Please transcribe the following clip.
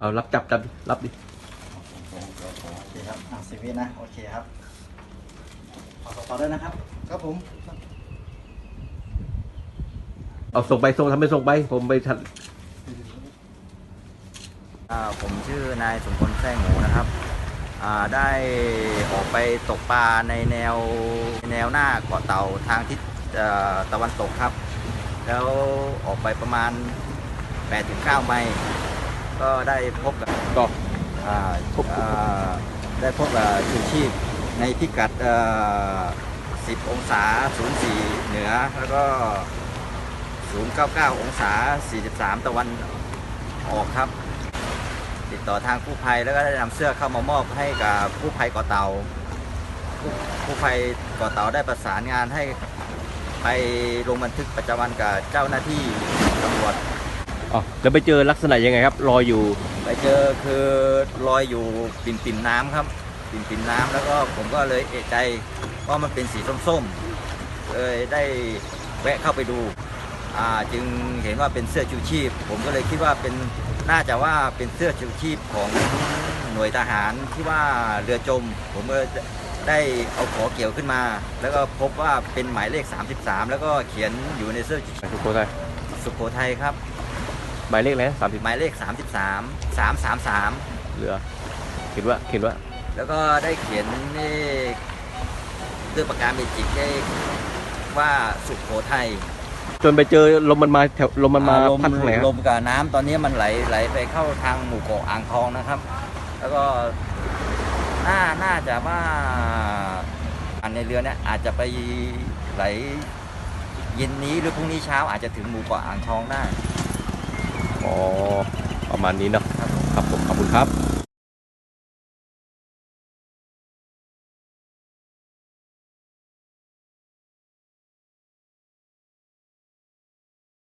เอารับจับจับดิรับดิโอเคครับอะสิบวินะ โอเคครับ ขอต่อด้วยนะครับ ครับผม เอาส่งไปส่งทำไปส่งไปผมไปทันอ่าผมชื่อนายสมพลแท่งหมูนะครับอ่าได้ออกไปตกปลาในแนวแนวหน้าเกาะเต่าทางทิศเอ่อตะวันตกครับ แล้วออกไปประมาณ8-9ไมล์ ก็ได้พบกับก็ได้พบกับชูชีพในพิกัด 10 องศา 04 เหนือ แล้วก็ 099 องศา 43 ตะวันออกครับ ติดต่อทางกู้ภัยแล้วก็ได้นำเสื้อเข้ามามอบให้กับกู้ภัยเกาะเต่ากู้ภัยเกาะเต่าได้ประสานงานให้ไปลงบันทึกประจำวันกับเจ้าหน้าที่ตำรวจ อ๋อแล้วไปเจอลักษณะยังไงครับลอยอยู่ไปเจอคือลอยอยู่ปิ่มปิ่มๆน้ำครับ ปิ่มปิ่มๆน้ำแล้วก็ผมก็เลยเอะใจว่ามันเป็นสีส้มๆเลยได้แวะเข้าไปดูอ่าจึงเห็นว่าเป็นเสื้อชูชีพ ผมก็เลยคิดว่าเป็นน่าจะว่าเป็นเสื้อชูชีพของหน่วยทหารที่ว่าเรือจม ผมก็ได้เอาขอเกี่ยวขึ้นมา แล้วก็พบว่าเป็นหมายเลข 33 แล้วก็เขียนอยู่ในเสื้อชูทุกคนไทยสุโขทัยครับ หมายเลขอะไรสามสิบหมายเลข 33 333 เหลือเขียนว่าเขียนว่าแล้วก็ได้เขียนนี่ด้วยปากกาเมจิกได้ว่าสุโขทัยจนไปเจอลมมันมาแถวลมมันมาอ่ลมพัดทางไหนคลรับมกับน้ำตอนนี้มันไหลไหลไปเข้าทางหมู่เกาะอ่างทองนะครับ แล้วก็น่าน่าจะว่าอันในเรือเนี่ยอาจจะไปไหลเย็นนี้หรือพรุ่งนี้เช้าอาจจะถึงหมู่เกาะอ่างทองได้อ๋อ ประมาณนี้เนาะครับครับผมขอบคุณครับ